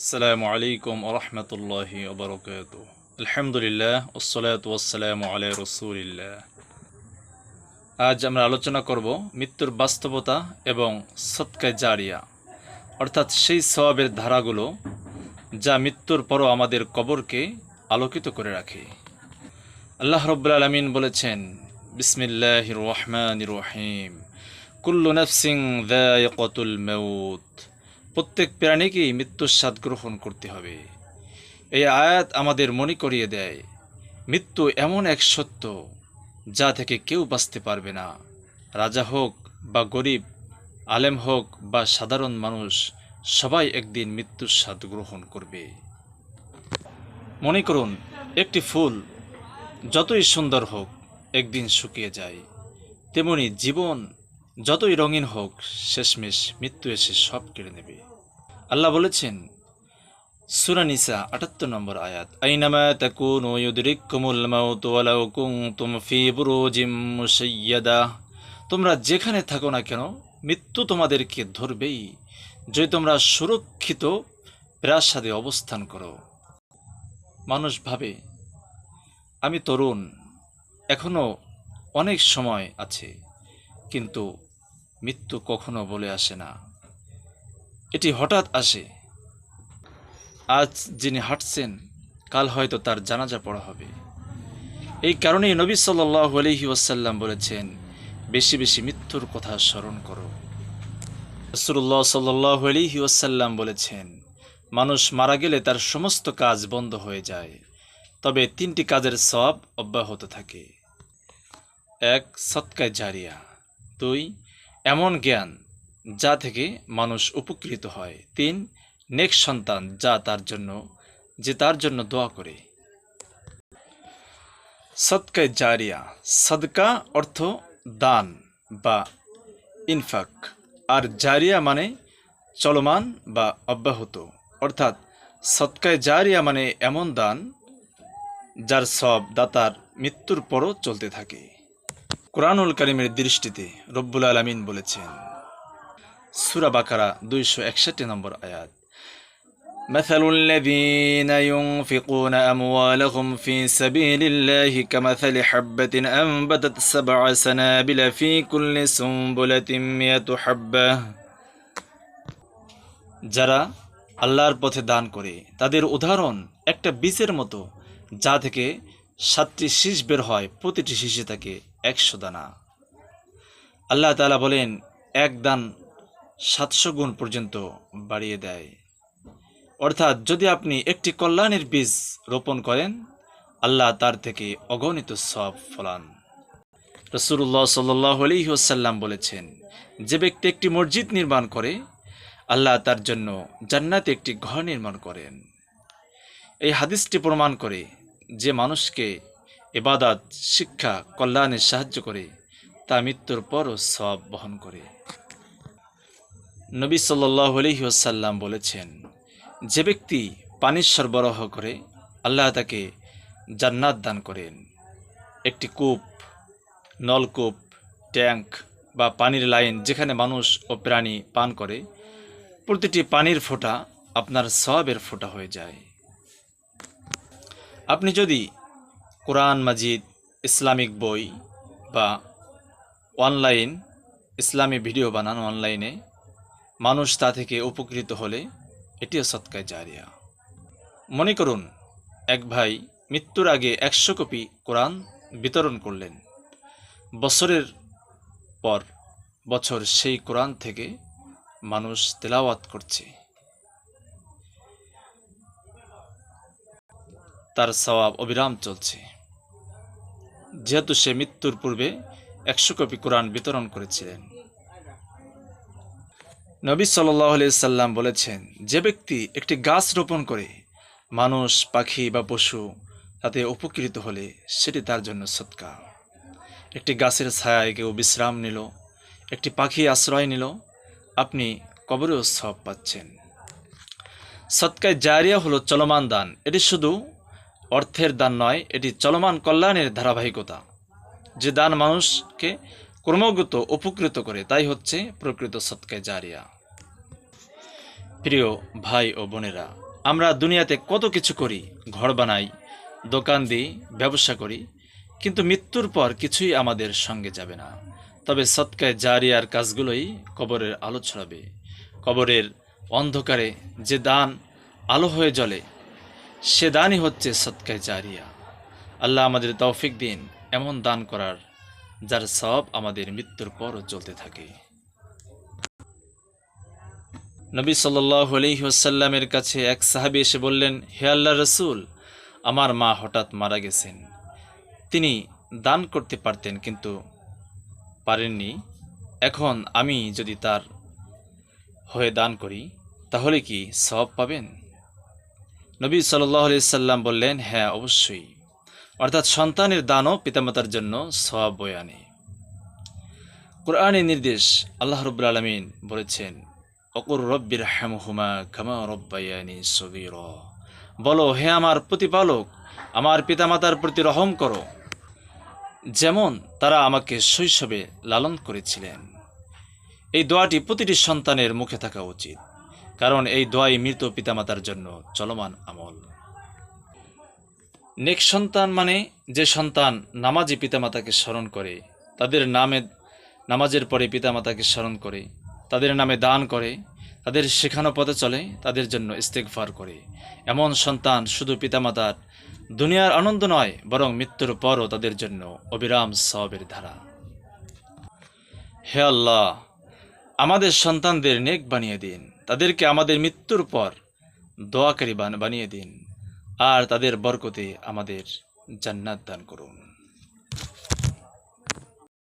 আসসালামু আলাইকুম আরহামতুল্লাহি ওবরকাত আলহামদুলিল্লাহ ওসলাত ওয়াসালাম আলাই রসুলিল্লাহ আজ আমরা আলোচনা করব মৃত্যুর বাস্তবতা এবং সৎকায় জারিয়া, অর্থাৎ সেই সবাবের ধারাগুলো যা মৃত্যুর পরও আমাদের কবরকে আলোকিত করে রাখে। আল্লাহ রব্বুল আলমিন বলেছেন বিসমিল্লাহ রহমান রহিম। কুল্লু নফসিং দায়কতুল মৌত প্রত্যেক প্রাণীকেই মৃত্যুর স্বাদ গ্রহণ করতে হবে। এই আয়াত আমাদের মনে করিয়ে দেয়, মৃত্যু এমন এক সত্য যা থেকে কেউ বাঁচতে পারবে না। রাজা হোক বা গরিব, আলেম হোক বা সাধারণ মানুষ, সবাই একদিন মৃত্যুর স্বাদ গ্রহণ করবে। মনে করুন, একটি ফুল যতই সুন্দর হোক, একদিন শুকিয়ে যায়। তেমনি জীবন যতই রঙিন হোক, শেষমেশ মৃত্যু এসে সব কেড়ে নেবে। আল্লাহ বলেছেন সুরানিসা আটাত্তর নম্বর আয়াত, আইনামা তাকুনু ইউদরিকুমুল মাউত ওয়ালাউ কুনতুম ফি বুরুজিম তোমরা যেখানে থাকো না কেন, মৃত্যু তোমাদেরকে ধরবেই। যদি তোমরা সুরক্ষিত প্রাসাদে অবস্থান করো। মানুষ ভাবে, আমি তরুণ, এখনও অনেক সময় আছে, কিন্তু মৃত্যু কখনো বলে আসে না। এটি হঠাৎ আসে। আজ যিনি হাঁটছেন, কাল হয়তো তার জানাজা পড়া হবে। এই কারণেই নবী সাল্লাহ আলহি ওয়াসাল্লাম বলেছেন, বেশি বেশি মৃত্যুর কথা স্মরণ করো। রসুল্লাহ সাল্লাহ আলহি ওয়াসাল্লাম বলেছেন, মানুষ মারা গেলে তার সমস্ত কাজ বন্ধ হয়ে যায়, তবে তিনটি কাজের সব অব্যাহত থাকে। এক, সৎকায় জারিয়া। দুই, এমন জ্ঞান যা থেকে মানুষ উপকৃত হয়। তিন, নেক সন্তান যা তার জন্য, যে তার জন্য দোয়া করে। সৎকায় জারিয়া। সদকা অর্থ দান বা ইনফাক। আর জারিয়া মানে চলমান বা অব্যাহত। অর্থাৎ সৎকায় জারিয়া মানে এমন দান যার সব দাতার মৃত্যুর পরও চলতে থাকে। কোরআনুল করিমের দৃষ্টিতে রব্বুল আলমিন বলেছেন সুরা বাকারা দুইশো একষট্টি নম্বর আয়াত مثل الذين ينفقون أموالهم في سبيل الله كمثل حبة أنبتت سبع سنابل في كل سنبلة مئة حبة যারা আল্লাহর পথে দান করে তাদের উদাহরণ একটা বীজের মতো যা থেকে সাতটি শীষ বের হয় প্রতিটি শীষে থাকে একশো দানা আল্লাহ তালা বলেন এক দান সাতশো গুণ পর্যন্ত বাড়িয়ে দেয়। অর্থাৎ যদি আপনি একটি কল্যাণের বীজ রোপণ করেন, আল্লাহ তার থেকে অগণিত সব ফলান। রসুল্লাহ সাল্লাহ আলহিহসাল্লাম বলেছেন, যে ব্যক্তি একটি মসজিদ নির্মাণ করে, আল্লাহ তার জন্য জান্নাতে একটি ঘর নির্মাণ করেন। এই হাদিসটি প্রমাণ করে যে মানুষকে এবাদাত শিক্ষা, কল্যাণে সাহায্য করে, তা মৃত্যুর পরও সব বহন করে। নবী সাল্লাহ আলহিহসাল্লাম বলেছেন, যে ব্যক্তি পানির সরবরাহ করে, আল্লাহ তাকে জান্নাত দান করেন। একটি কূপ, নলকূপ, ট্যাঙ্ক বা পানির লাইন যেখানে মানুষ ও প্রাণী পান করে, প্রতিটি পানির ফোঁটা আপনার সবের ফোঁটা হয়ে যায়। আপনি যদি কোরআন, মাজিদ, ইসলামিক বই বা অনলাইন, ইসলামী ভিডিও বানান অনলাইনে মানুষ তা থেকে উপকৃত হলে এটিও সৎকায় জারিয়া। মনে করুন, এক ভাই মৃত্যুর আগে একশো কপি কোরআন বিতরণ করলেন। বছরের পর বছর সেই কোরআন থেকে মানুষ তেলাওয়াত করছে। তার সওয়াব অবিরাম চলছে। যেহেতু সে মৃত্যুর পূর্বে একশো কপি কোরআন বিতরণ করেছিলেন। নবী সাল্লাহ সাল্লাম বলেছেন, যে ব্যক্তি একটি গাছ রোপণ করে, মানুষ, পাখি বা পশু তাতে উপকৃত হলে সেটি তার জন্য সৎকা একটি গাছের ছায়ায় কেউ বিশ্রাম নিল, একটি পাখি আশ্রয় নিল, আপনি কবরেও সব পাচ্ছেন। সৎকায় জারিয়া হলো চলমান দান। এটি শুধু অর্থের দান নয়, এটি চলমান কল্যাণের ধারাবাহিকতা। যে দান মানুষকে ক্রমাগত উপকৃত করে, তাই হচ্ছে প্রকৃত সৎকায় জারিয়া। প্রিয় ভাই ও বোনেরা, আমরা দুনিয়াতে কত কিছু করি, ঘর বানাই, দোকান দিই, ব্যবসা করি, কিন্তু মৃত্যুর পর কিছুই আমাদের সঙ্গে যাবে না। তবে সৎকায় জারিয়ার কাজগুলোই কবরের আলো ছড়াবে। কবরের অন্ধকারে যে দান আলো হয়ে জ্বলে, সে দানই হচ্ছে সৎকায় জারিয়া। আল্লাহ আমাদের তৌফিক দিন, এমন দান করার যার সব আমাদের মৃত্যুর পরও চলতে থাকে। নবী সাল্লাহ আলহিহাসাল্লামের কাছে এক সাহাবি এসে বললেন, হে আল্লাহ রসুল, আমার মা হঠাৎ মারা গেছেন। তিনি দান করতে পারতেন কিন্তু পারেননি। এখন আমি যদি তার হয়ে দান করি, তাহলে কি সব পাবেন? নবী সাল্লাহ সাল্লাম বললেন হ্যাঁ অবশ্যই। অর্থাৎ সন্তানের দানও পিতামাতার জন্য সব বয়ে আনে কোরআনের নির্দেশ আল্লাহ রব্বুল আলমিন বলেছেন অকুর রব্বির হ্যামহুমা কামা রব্বায়ানি সগির। বলো, হে আমার প্রতিপালক, আমার পিতামাতার প্রতি রহম করো, যেমন তারা আমাকে শৈশবে লালন করেছিলেন। এই দোয়াটি প্রতিটি সন্তানের মুখে থাকা উচিত, কারণ এই দোয়াই মৃত পিতামাতার জন্য চলমান আমল। নেক সন্তান মানে যে সন্তান নামাজি পিতামাতাকে স্মরণ করে, তাদের নামে নামাজের পরে পিতামাতাকে স্মরণ করে, তাদের নামে দান করে, তাদের শেখানো পথে চলে, তাদের জন্য ইস্তেকফার করে। এমন সন্তান শুধু পিতামাতার দুনিয়ার আনন্দ নয়, বরং মৃত্যুর পরও তাদের জন্য অবিরাম সবের ধারা। হে আল্লাহ, আমাদের সন্তানদের নেক বানিয়ে দিন, তাদেরকে আমাদের মৃত্যুর পর দোয়াকারী বান- বানিয়ে দিন। আর তাদের বরকতে আমাদের জান্নাত দান করুন।